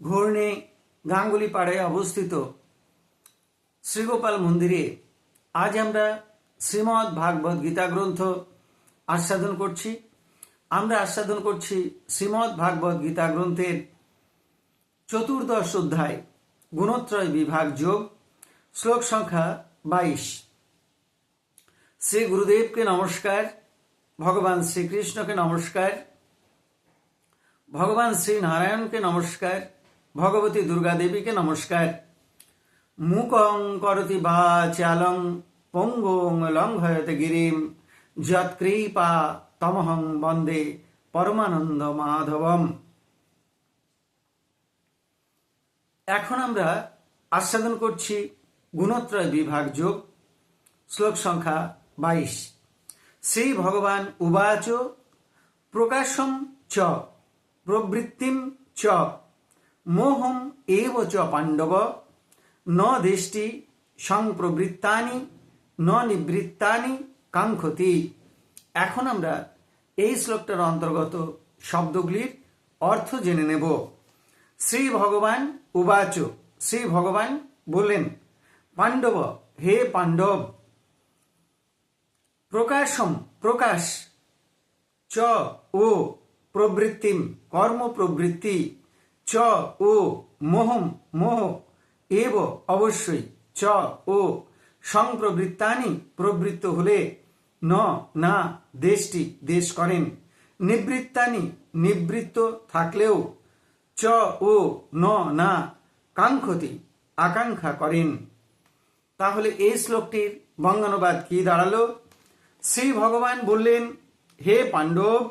ঘূর্ণে গাঙ্গুলি পাড়ায় অবস্থিত শ্রীগোপাল মন্দিরে আজ আমরা শ্রীমৎ ভাগবত গীতা গ্রন্থ আস্বাদন করছি। আমরা আস্বাদন করছি শ্রীমৎ ভাগবত গীতা গ্রন্থের চতুর্দশ অধ্যায়, গুণত্রয় বিভাগ যোগ, শ্লোক সংখ্যা বাইশ। শ্রী গুরুদেবকে নমস্কার, ভগবান শ্রীকৃষ্ণকে নমস্কার, ভগবান শ্রী নারায়ণকে নমস্কার ভগবতী দুর্গা দেবীকে নমস্কার। মুকং করতি বা চালং, পঙ্গং লঙ্ঘয়তে গিরিম যৎকৃপা তমহং বন্দে পরমানন্দ মাধবম। এখন আমরা আস্বাদন করছি গুণত্রয় বিভাগ যোগ, শ্লোক সংখ্যা বাইশ। শ্রী ভগবান উবাচ প্রকাশম চ, প্রবৃত্তিম চ। মোহম এব চ পাণ্ডব ন দৃষ্টি সংপ্রবৃত্তানি ন নিবৃত্তানি কাঙ্ক্ষতি এখন আমরা এই শ্লোকটার অন্তর্গত শব্দগুলির অর্থ জেনে নেব। শ্রী ভগবান উবাচ, শ্রী ভগবান বললেন, পাণ্ডব, হে পাণ্ডব, প্রকাশম, প্রকাশ, চ, ও, প্রবৃত্তিম, কর্ম প্রবৃত্তি চ, ও, মোহম, মোহ, এব অবশ্যই, চ, ও। সংপ্রবৃত্তানি প্রবৃত্ত হলে ন, না, দেশটি দেশ করেন। নিবৃত্তানি নিবৃত্ত থাকলেও চ, ও, ন, না, কাঙ্ক্ষতি, আকাঙ্ক্ষা করেন। তাহলে এই শ্লোকটির বঙ্গানুবাদ কি দাঁড়াল? শ্রী ভগবান বললেন, হে পাণ্ডব,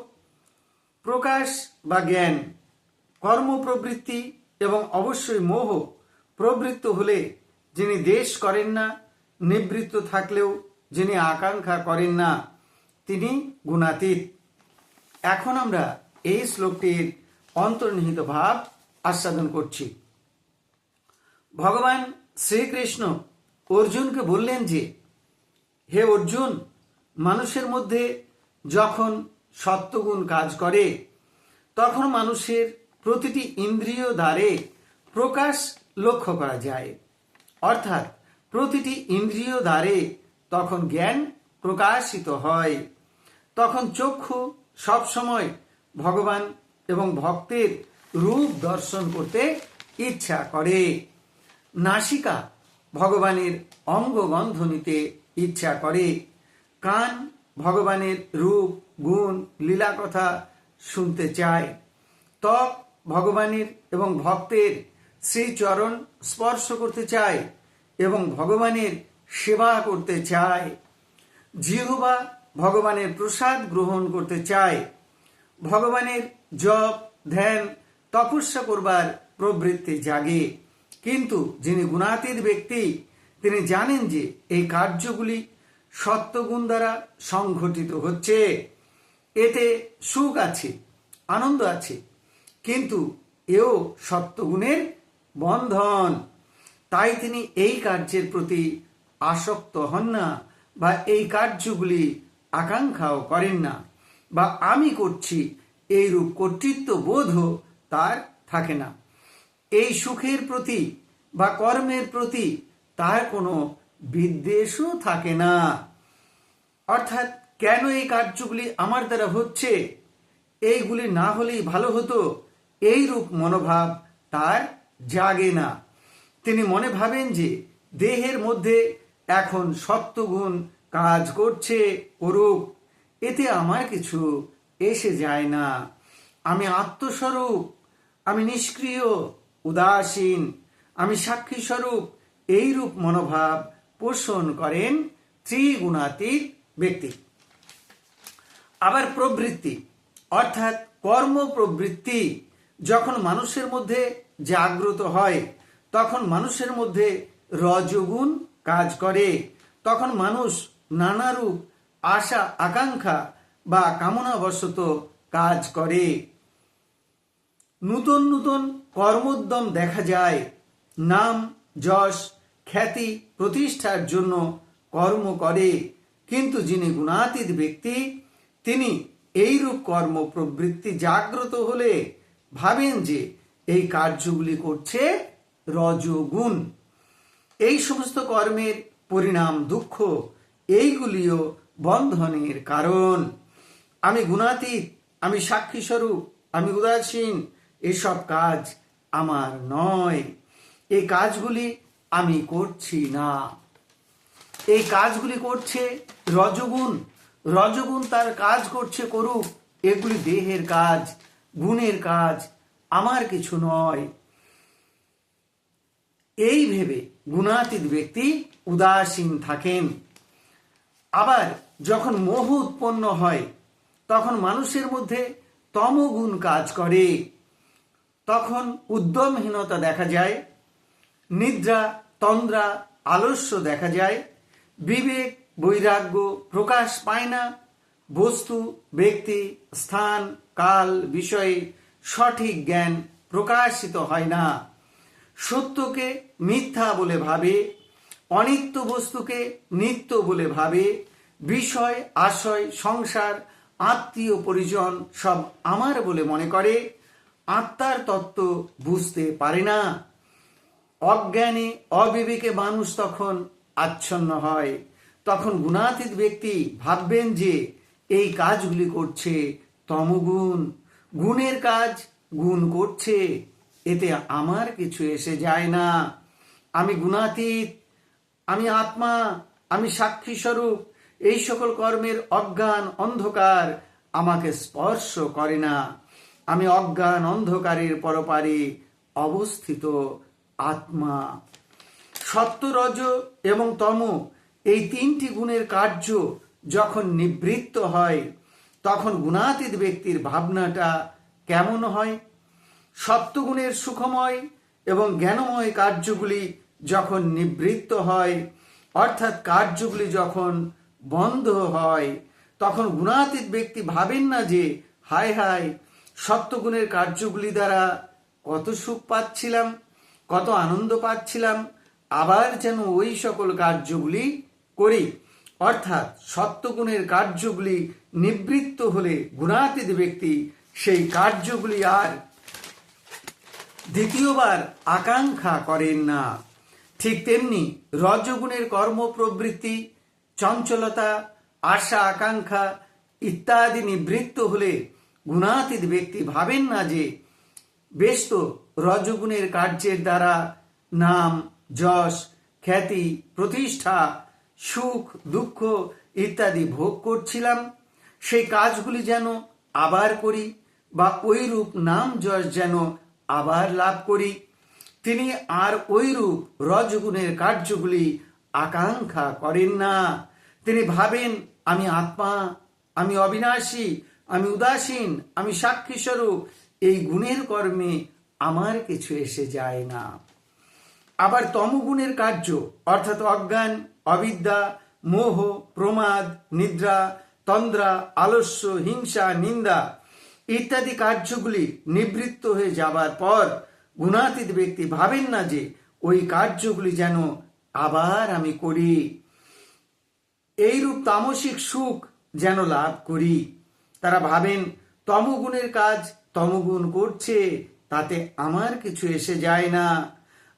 প্রকাশ বা জ্ঞান কর্ম প্রবৃত্তি এবং অবশ্যই মোহ প্রবৃত্ত হলে যিনি দেশ করেন না, নিবৃত্ত থাকলেও যিনি আকাঙ্ক্ষা করেন না, তিনি গুণাতীত। এখন আমরা এই শ্লোকটির অন্তর্নিহিত ভাব আস্বাদন করছি। ভগবান শ্রীকৃষ্ণ অর্জুনকে বললেন যে, হে অর্জুন, মানুষের মধ্যে যখন সত্যগুণ কাজ করে, তখন মানুষের প্রতিটি ইন্দ্রিয় দ্বারে প্রকাশ লক্ষ্য করা যায়। অর্থাৎ, প্রতিটি ইন্দ্রিয় দ্বারে তখন জ্ঞান প্রকাশিত হয়। তখন চক্ষু সবসময় ভগবান এবং ভক্তের রূপ দর্শন করতে ইচ্ছা করে। নাসিকা ভগবানের অঙ্গগন্ধ নিতে ইচ্ছা করে। কান ভগবানের রূপ, গুণ লীলা কথা শুনতে চায়। ত্বক ভগবানের এবং ভক্তের শ্রীচরণ স্পর্শ করতে চায় এবং ভগবানের সেবা করতে চায়। জিহবা ভগবানের প্রসাদ গ্রহণ করতে চায়। ভগবানের জপ, ধ্যান, তপস্যা করবার প্রবৃত্তি জাগে। কিন্তু যিনি গুণাতীত ব্যক্তি, তিনি জানেন যে এই কার্যগুলি সত্যগুণ দ্বারা সংঘটিত হচ্ছে। এতে সুখ আছে, আনন্দ আছে কিন্তু এও সত্যগুণের বন্ধন। তাই তিনি এই কার্যের প্রতি আসক্ত হন না বা এই কার্যগুলি আকাঙ্ক্ষাও করেন না বা আমি করছি এই রূপ কর্তৃত্ব বোধও তার থাকে না। এই সুখের প্রতি বা কর্মের প্রতি তার কোনো বিদ্বেষও থাকে না। অর্থাৎ কেন এই কার্যগুলি আমার দ্বারা হচ্ছে? এইগুলি না হলেই ভালো হতো? এই রূপ মনোভাব তার জাগে না। তিনি মনে ভাবেন যে দেহের মধ্যে এখন সত্যগুণ কাজ করছে করুক এতে আমার কিছু এসে যায় না। আমি আত্মস্বরূপ, আমি নিষ্ক্রিয়, উদাসীন, আমি সাক্ষী স্বরূপ এইরূপ মনোভাব পোষণ করেন ত্রিগুণাতীত ব্যক্তি। আবার প্রবৃত্তি, অর্থাৎ কর্ম প্রবৃত্তি যখন মানুষের মধ্যে জাগ্রত হয়, তখন মানুষের মধ্যে রজগুণ কাজ করে। তখন মানুষ নানারূপ আশা, আকাঙ্ক্ষা বা কামনাবশত কাজ করে। নূতন নূতন কর্মোদ্যম দেখা যায়। নাম, যশ, খ্যাতি প্রতিষ্ঠার জন্য কর্ম করে। কিন্তু যিনি গুণাতীত ব্যক্তি, তিনি এইরূপ কর্ম প্রবৃত্তি জাগ্রত হলে ভাবেন যে এই কার্যগুলি করছে রজগুণ। এই সমস্ত কর্মের পরিণাম দুঃখ, এইগুলিও বন্ধনের কারণ। আমি গুণাতীত, আমি সাক্ষী স্বরূপ আমি উদাসীন, এসব কাজ আমার নয়। এই কাজগুলি আমি করছি না। এই কাজগুলি করছে রজগুণ রজগুণ তার কাজ করছে করুক, এগুলি দেহের কাজ। গুণের কাজ আমার কিছু নয়। এই ভেবে গুণাতীত ব্যক্তি উদাসীন থাকেন। আবার যখন মোহ উৎপন্ন হয়, তখন মানুষের মধ্যে তমগুণ কাজ করে। তখন উদ্যমহীনতা দেখা যায়, নিদ্রা, তন্দ্রা, আলস্য দেখা যায়, বিবেক, বৈরাগ্য প্রকাশ পায় না। বস্তু, ব্যক্তি, স্থান, কাল, বিষয়ে, সঠিক জ্ঞান প্রকাশিত হয় না। সত্যকে মিথ্যা বলে ভাবে, অনিত্য বস্তুকে নিত্য বলে ভাবে, বিষয়, আশয়, সংসার, আত্মীয়, পরিজন সব আমার বলে মনে করে, আত্মার তত্ত্ব বুঝতে পারে না। অজ্ঞানে, অবিবেকে মানুষ তখন আচ্ছন্ন হয়। তখন গুণাতীত ব্যক্তি ভাববেন যে এই কাজগুলি করছে তমগুণ। গুণের কাজ গুণ করছে, এতে আমার কিছু এসে যায় না। আমি গুণাতীত, আমি আত্মা, আমি সাক্ষী স্বরূপ এই সকল কর্মের অজ্ঞান অন্ধকার আমাকে স্পর্শ করে না। আমি অজ্ঞান অন্ধকারের পরপারে অবস্থিত আত্মা। সত্য রজ এবং তম, এই তিনটি গুণের কার্য যখন নিবৃত্ত হয়, তখন গুণাতীত ব্যক্তির ভাবনাটা কেমন হয়? সত্যগুণের সুখময় এবং জ্ঞানময় কার্যগুলি যখন নিবৃত্ত হয়, অর্থাৎ কার্যগুলি যখন বন্ধ হয়, তখন গুণাতীত ব্যক্তি ভাবেন না যে, হায় হায়, সত্যগুণের কার্যগুলি দ্বারা কত সুখ পাচ্ছিলাম, কত আনন্দ পাচ্ছিলাম, আবার যেন ওই সকল কার্যগুলি করি। অর্থাৎ সত্যগুণের কার্যগুলি নিবৃত্ত হলে গুণাতীত ব্যক্তি সেই কার্যগুলি আর দ্বিতীয়বার আকাঙ্ক্ষা করেন না। ঠিক তেমনি রজগুণের কর্ম প্রবৃত্তি চঞ্চলতা, আশা, আকাঙ্ক্ষা ইত্যাদি নিবৃত্ত হলে গুণাতীত ব্যক্তি ভাবেন না যে বেশ তো রজগুণের কার্যের দ্বারা নাম, যশ, খ্যাতি, প্রতিষ্ঠা সুখ, দুঃখ ইত্যাদি ভোগ করছিলাম। সেই কাজগুলি যেন আবার করি বা ওইরূপ নাম যশ যেন আবার লাভ করি। তিনি আর ওইরূপ রজগুণের কার্যগুলি আকাঙ্ক্ষা করেন না। তিনি ভাবেন, আমি আত্মা, আমি অবিনাশী, আমি উদাসীন, আমি সাক্ষী স্বরূপ এই গুণের কর্মে আমার কিছু এসে যায় না। আবার তমগুণের কার্য, অর্থাৎ অজ্ঞান অবিদ্যা, মোহ, প্রমাদ, নিদ্রা, তন্দ্রা, আলস্য, হিংসা, নিন্দা ইত্যাদি কার্যগুলি নিবৃত্ত হয়ে যাবার পর গুণাতীত ব্যক্তি ভাবেন না যে ওই কার্যগুলি যেন আবার আমি করি। এইরূপ তামসিক সুখ যেন লাভ করি। তারা ভাবেন, তমগুণের কাজ তমগুণ করছে, তাতে আমার কিছু এসে যায় না।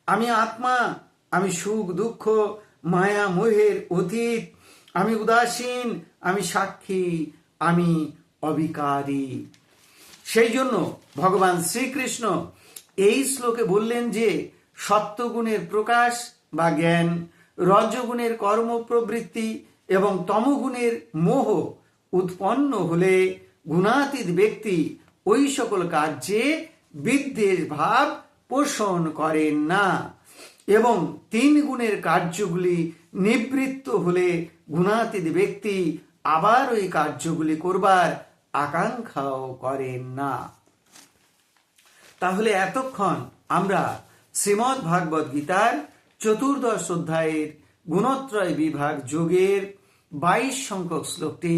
আমি আত্মা, আমি সুখ দুঃখ মায়া মোহের অতীত। আমি উদাসীন, আমি সাক্ষী, আমি অবিকারী। সেই জন্য ভগবান শ্রীকৃষ্ণ এই শ্লোকে বললেন যে, সত্যগুণের প্রকাশ বা জ্ঞান, রজগুণের কর্ম প্রবৃত্তি এবং তমগুণের মোহ উৎপন্ন হলে গুণাতীত ব্যক্তি ওই সকল কার্যে বিদ্বেষ ভাব পোষণ করেন না। এবং তিন গুণের কার্যগুলি নিবৃত্ত হলে গুণাতীত ব্যক্তি আবার ওই কার্যগুলি করবার আকাঙ্ক্ষাও করেন না। তাহলে এতক্ষণ আমরা শ্রীমৎ ভাগবত গীতার চতুর্দশ অধ্যায়ের গুণত্রয় বিভাগ যোগের বাইশ সংখ্যক শ্লোকটি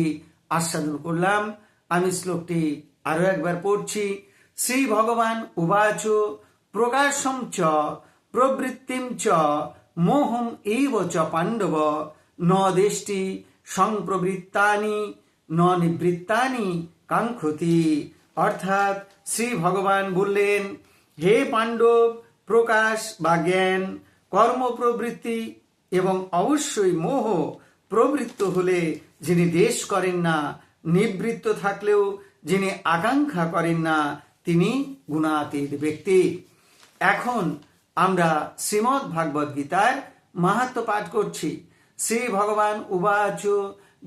আস্বাদন করলাম। আমি শ্লোকটি আরও একবার পড়ছি। শ্রী ভগবান উবাচ প্রকাশম চ প্রবৃত্তিম চ মোহম এইব চ পাণ্ডব। ন দেষ্টি সংপ্রবৃত্তানি ন নিবৃত্তানি কাঙ্ক্ষতি। অর্থাৎ শ্রী ভগবান বললেন, হে পাণ্ডব, প্রকাশ বা জ্ঞান, কর্ম প্রবৃত্তি এবং অবশ্যই মোহ প্রবৃত্ত হলে যিনি দেশ করেন না, নিবৃত্ত থাকলেও যিনি আকাঙ্ক্ষা করেন না, তিনি গুণাতীত ব্যক্তি। এখন আমরা শ্রীমদ্ ভাগবত গীতার মাহাত্ম পাঠ করছি। শ্রী ভগবান উবাচ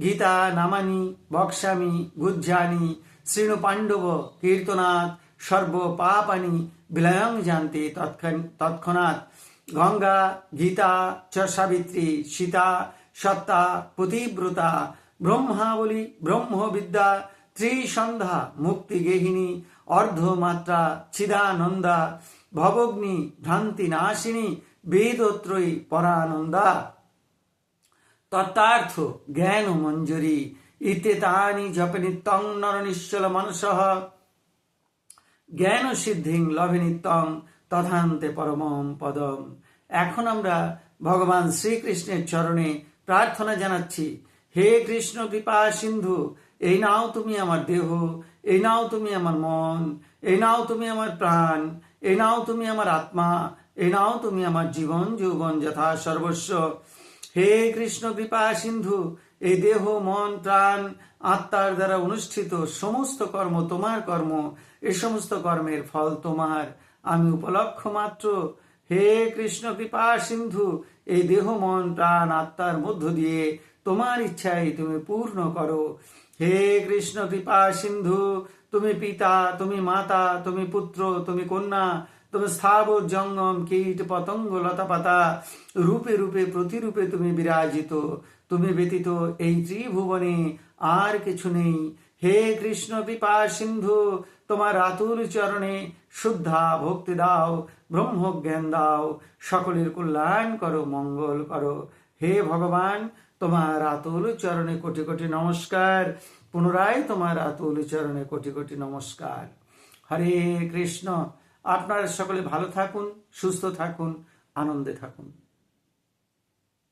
গীতা নামানি বক্সামি গুজ্জানি শ্রীণু পাণ্ডব কীর্তনাথ সর্ব পাপানি বিলয়ং জানতে তৎক্ষণ- তৎক্ষণাৎ গঙ্গা, গীতা চ সাবিত্রী, সীতা, সত্তা, পতিব্রতা, ব্রহ্মাবলী, ব্রহ্মবিদ্যা, ত্রিসন্ধ্যা মুক্তিগেহিনী অর্ধমাত্রা, চিদানন্দা ভবগ্নি ভ্রান্তি নাশিনী বেদত্রয়ী পরানন্দা। তত্তার্থ জ্ঞান মঞ্জুরি ইত্যেতানি জপে নিত্যং নর নিশ্চল মনস জ্ঞান সিদ্ধিং লভে নিত্যং তথান্তে পরমম পদম। এখন আমরা ভগবান শ্রীকৃষ্ণের চরণে প্রার্থনা জানাচ্ছি, হে কৃষ্ণ কৃপা সিন্ধু, এই নাও তুমি আমার দেহ, এই নাও তুমি আমার মন, এই নাও তুমি আমার প্রাণ এই নাও তুমি আমার আত্মা এই নাও তুমি আমার জীবন, যৌবন যথা সর্বস্ব। হে কৃষ্ণ কৃপা সিন্ধু এই দেহ, মন, প্রাণ, আত্মার দ্বারা অনুষ্ঠিত সমস্ত কর্ম তোমার কর্ম, এ সমস্ত কর্মের ফল তোমার। আমি উপলক্ষ মাত্র। হে কৃষ্ণ কৃপা সিন্ধু এই দেহ, মন, প্রাণ, আত্মার মধ্য দিয়ে তোমার ইচ্ছাই তুমি পূর্ণ করো। হে কৃষ্ণ কৃপা সিন্ধু তুমি পিতা, তুমি মাতা, তুমি পুত্র, তুমি কন্যা, তুমি স্থাবর জঙ্গম কীট পতঙ্গ, লতা পাতা, রূপে রূপে, প্রতিরূপে তুমি বিরাজিত, তুমি ব্যতীত এই ত্রিভুবনে আর কিছু নেই। হে কৃষ্ণ কৃপা সিন্ধু, তোমার আতুর চরণে শুদ্ধা ভক্তি দাও ব্রহ্ম জ্ঞান দাও, সকলের কল্যাণ করো, মঙ্গল করো। হে ভগবান, তোমার আতুল চরণে কোটি কোটি নমস্কার। পুনরায় তোমার আতুল চরণে কোটি কোটি নমস্কার। হরে কৃষ্ণ। আপনারা সকলে ভালো থাকুন, সুস্থ থাকুন, আনন্দে থাকুন।